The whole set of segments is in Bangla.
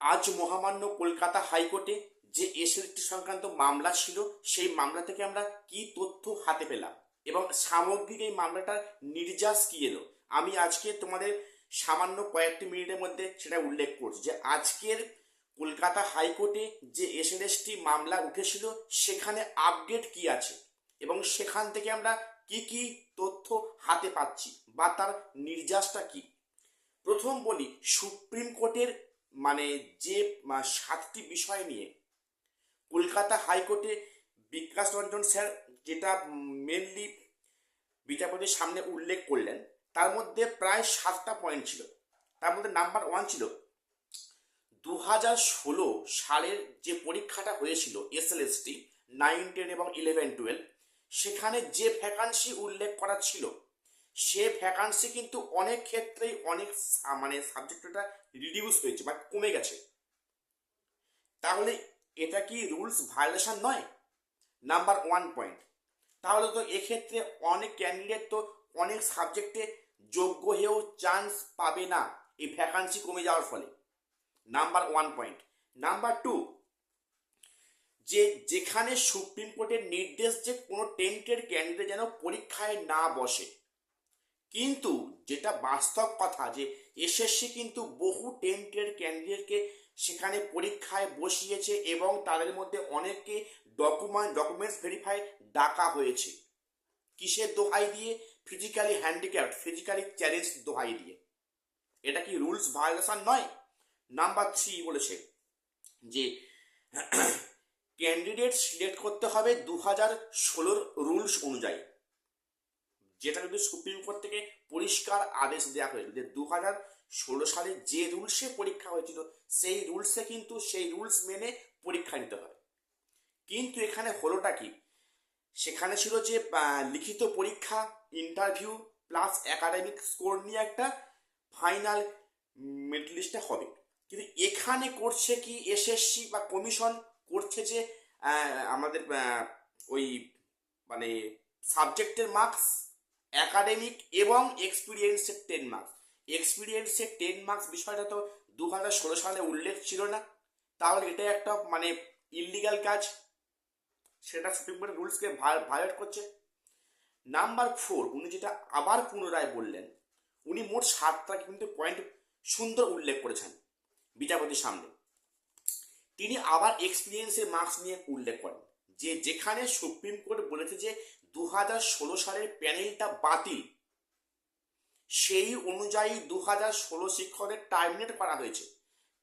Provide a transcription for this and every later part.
আজ মহামান্য কলকাতা হাইকোর্টে যে এসএলটি সংক্রান্ত মামলা ছিল, সেই মামলা থেকে আমরা কি তথ্য হাতে পেলাম? এবং সামগ্রিক এই মামলাটার নির্যাস কি এলো? আমি আজকে তোমাদের সামান্য কয়েকটি মিনিটের মধ্যে সেটা উল্লেখ করছি যে আজকের কলকাতা হাইকোর্টে যে এসএলএসটি মামলা উঠেছিল, সেখানে আপডেট কি আছে? এবং সেখান থেকে আমরা কি কি তথ্য হাতে পাচ্ছি বা তার নির্যাসটা কি? প্রথম বলি, সুপ্রিম কোর্টের মানে যে সাতটি বিষয় নিয়ে কলকাতা হাইকোর্টে বিকাশ রঞ্জন স্যার যেটা মেনলি বিচারপতির সামনে উল্লেখ করলেন, তার মধ্যে প্রায় সাতটা পয়েন্ট ছিল। তার মধ্যে নাম্বার ওয়ান ছিল দু হাজার ষোলো সালের যে পরীক্ষাটা হয়েছিল এসএলএসটি নাইন টেন এবং ইলেভেন টুয়েলভ সেখানে যে ভ্যাকান্সি উল্লেখ করা ছিল সে ভ্যাকান্সি কিন্তু অনেক ক্ষেত্রেই অনেক মানে সাবজেক্টটা রিডিউস হয়েছে বা কমে গেছে। তাহলে এটা কি রুলস ভায়োলেশন নয়? নাম্বার ওয়ান পয়েন্ট তাহলে তো এক্ষেত্রে অনেক ক্যান্ডিডেট তো অনেক সাবজেক্টে যোগ্য হয়েও চান্স পাবে না এই ভ্যাকান্সি কমে যাওয়ার ফলে। Number one point number two যে যেখানে সুপ্রিম কোর্টের নির্দেশ যে কোনো টেন্টের ক্যান্ডিডেট যেন পরীক্ষায় না বসে। কিন্তু যেটা বাস্তব কথা যে এসএসসি কিন্তু বহু টেন্টের ক্যান্ডিডেটকে সেখানে পরীক্ষায় বসিয়েছে এবং তাদের মধ্যে অনেককে ডকুমেন্ট ডকুমেন্টস ভেরিফাই ডাকা হয়েছে। কিসের দোহাই দিয়ে? ফিজিক্যালি হ্যান্ডিক্যাপ্ট ফিজিক্যালি চ্যালেঞ্জ দোহাই দিয়ে। এটা কি রুলস ভায়োলেশন নয়? নাম্বার থ্রি বলেছে যে ক্যান্ডিডেট সিলেক্ট করতে হবে দু হাজার ষোলোর রুলস অনুযায়ী। যেটা কিন্তু সুপ্রিম কোর্ট থেকে পরিষ্কার আদেশ দেওয়া হয়েছিল যে দু হাজার ষোলো সালে যে রুলসে পরীক্ষা হয়েছিল, সেই রুলসে কিন্তু সেই রুলস মেনে পরীক্ষা নিতে হবে কিন্তু এখানে হলোটা কি? সেখানে ছিল যে লিখিত পরীক্ষা ইন্টারভিউ প্লাস একাডেমিক স্কোর নিয়ে একটা ফাইনাল মেরিট হবে। কিন্তু এখানে করছে কি এসএসসি বা কমিশন করছে যে আমাদের ওই মানে সাবজেক্টের মার্কস একাডেমিক এবং এক্সপিরিয়েন্সের টেন মার্কস এক্সপিরিয়েন্সের টেন মার্কস বিষয়টা তো দু হাজার ষোলো সালে উল্লেখ ছিল না। তাহলে এটা একটা মানে ইলিগাল কাজ। সেটা সুপ্রিম কোর্টের রুলসকে ভায়োলেট করছে। নাম্বার ফোর উনি যেটা আবার পুনরায় বললেন, উনি মোট সাতটা কিন্তু পয়েন্ট সুন্দর উল্লেখ করেছেন বিচারপতির সামনে। তিনি আবার এক্সপিরিয়েন্সের মার্কস নিয়ে উল্লেখ করেন। যে যেখানে সুপ্রিম কোর্ট বলেছে যে দু হাজার ষোলো সালের প্যানেলটা বাতিল, সেই অনুযায়ী দু হাজার ষোলো শিক্ষকের টার্মিনেট করা হয়েছে।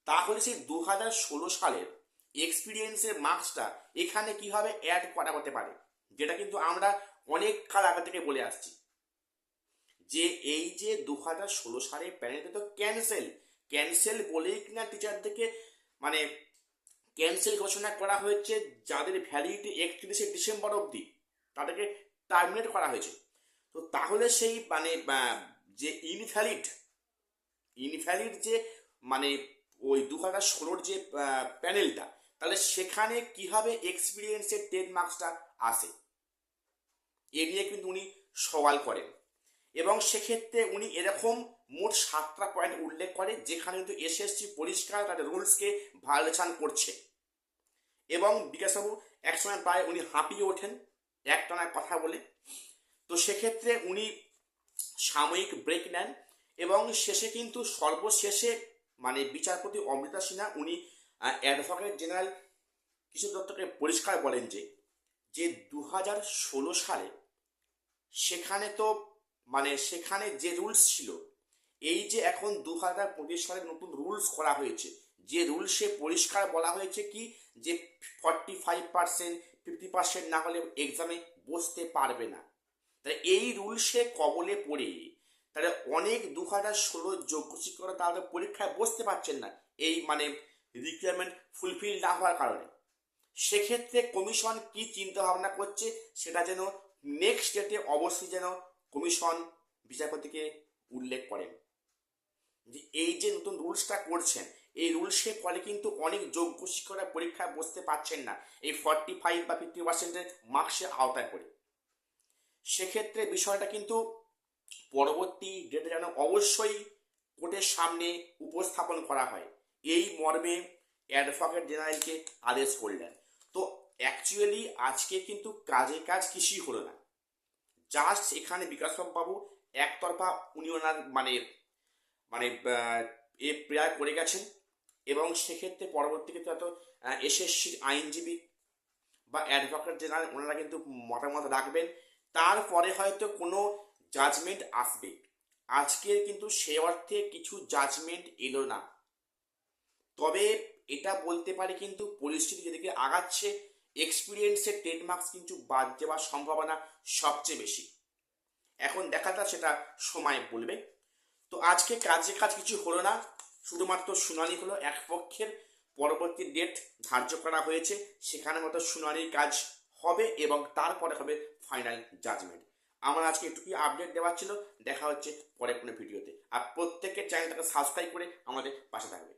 তাহলে সেই দু হাজার ষোলো সালের এক্সপিরিয়েন্সের মার্কসটা এখানে কীভাবে অ্যাড করা হতে পারে, যেটা কিন্তু আমরা অনেক কাল আগে থেকে বলে আসছি। যে এই যে দু হাজার ষোলো সালের প্যানেলটা তো ক্যান্সেল ক্যান্সেল বলেই কিনা টিচারদেরকে মানে ক্যান্সেল ঘোষণা করা হয়েছে যাদের ভ্যালিডিটি একত্রিশে ডিসেম্বর অবধি, তাদেরকে টার্মিনেট করা হয়েছে। তো তাহলে সেই মানে যে ইনভ্যালিড ইনভ্যালিড যে মানে ওই দু হাজার ষোলোর যে প্যানেলটা তাহলে সেখানে কীভাবে এক্সপিরিয়েন্সের টেন মার্কসটা আসে? এ নিয়ে কিন্তু উনি সওয়াল করেন। এবং সেক্ষেত্রে উনি এরকম মোট সাতটা পয়েন্ট উল্লেখ করে, যেখানে কিন্তু এসএসসি পরিষ্কার তাদের রুলসকে ভায়োলেশন করছে। এবং বিকাশবাবু একসময় প্রায় উনি হাঁপিয়ে ওঠেন, একটানায় কথা বলে। তো সেক্ষেত্রে উনি সাময়িক ব্রেক নেন এবং শেষে কিন্তু সর্বশেষে মানে বিচারপতি অমৃতা সিনহা, উনি অ্যাডভোকেট জেনারেল কিশোর দত্তকে পরিষ্কার বলেন যে যে দু হাজার ষোলো সালে সেখানে তো মানে সেখানে যে রুলস ছিল এই যে এখন দু হাজার পঁচিশ সালে নতুন রুলস করা হয়েছে, যে রুলসে পরিষ্কার বলা হয়েছে কি, যে forty five percent fifty percent না হলে এক্সামে বসতে পারবে না। তাহলে এই রুলসে কবলে পড়ে, তাহলে অনেক দু হাজার ষোলো যোগ্য শিক্ষকরা তাহলে পরীক্ষায় বসতে পারছেন না, এই মানে রিকোয়ারমেন্ট ফুলফিল না হওয়ার কারণে। সেক্ষেত্রে কমিশন কি চিন্তা ভাবনা করছে, সেটা যেন নেক্সট ডেটে অবশ্যই যেন কমিশন বিচারপতিকে উল্লেখ করেন। যে এই যে নতুন রুলসটা করছেন, এই রুলসের ফলে কিন্তু অনেক যোগ্য শিক্ষকরা পরীক্ষায় বসতে পারছেন না। এই ফর্টি ফাইভ বা ফিফটি পার্সেন্টের মার্কসের আওতায় করে সেক্ষেত্রে বিষয়টা কিন্তু পরবর্তী ডেটে যেন অবশ্যই কোর্টের সামনে উপস্থাপন করা হয়। এই মর্মে অ্যাডভোকেট জেনারেলকে আদেশ করলেন। তো অ্যাকচুয়ালি আজকে কিন্তু কাজে কাজ কিছুই হলো না। জাস্ট এখানে বিকাশবাবু বাবু একতরফা উনি ওনার মানে মানে এ প্রেয়ার করে গেছেন এবং সেক্ষেত্রে পরবর্তী ক্ষেত্রে হয়তো এসএসসির আইনজীবী বা অ্যাডভোকেট জেনারেল ওনারা কিন্তু মতামত রাখবেন। তারপরে হয়তো কোনো জাজমেন্ট আসবে। আজকের কিন্তু সে অর্থে কিছু জাজমেন্ট এলো না। তবে এটা বলতে পারি কিন্তু পরিস্থিতি যেদিকে আগাচ্ছে এক্সপিরিয়েন্সের টেন মার্কস কিন্তু বাদ দেওয়ার সম্ভাবনা সবচেয়ে বেশি। এখন দেখা যাক সেটা সময় বলবে। তো আজকে কাজে কাজ কিছু হলো না, শুধুমাত্র শুনানি হলো এক পক্ষের। পরবর্তী ডেট ধার্য করা হয়েছে, সেখানে মতো শুনানির কাজ হবে এবং তারপরে হবে ফাইনাল জাজমেন্ট আমার আজকে একটুকুই আপডেট দেওয়ার ছিল, দেখা হচ্ছে পরে কোনো ভিডিওতে আর প্রত্যেকের চ্যানেলটাকে সাবস্ক্রাইব করে আমাদের পাশে থাকবে।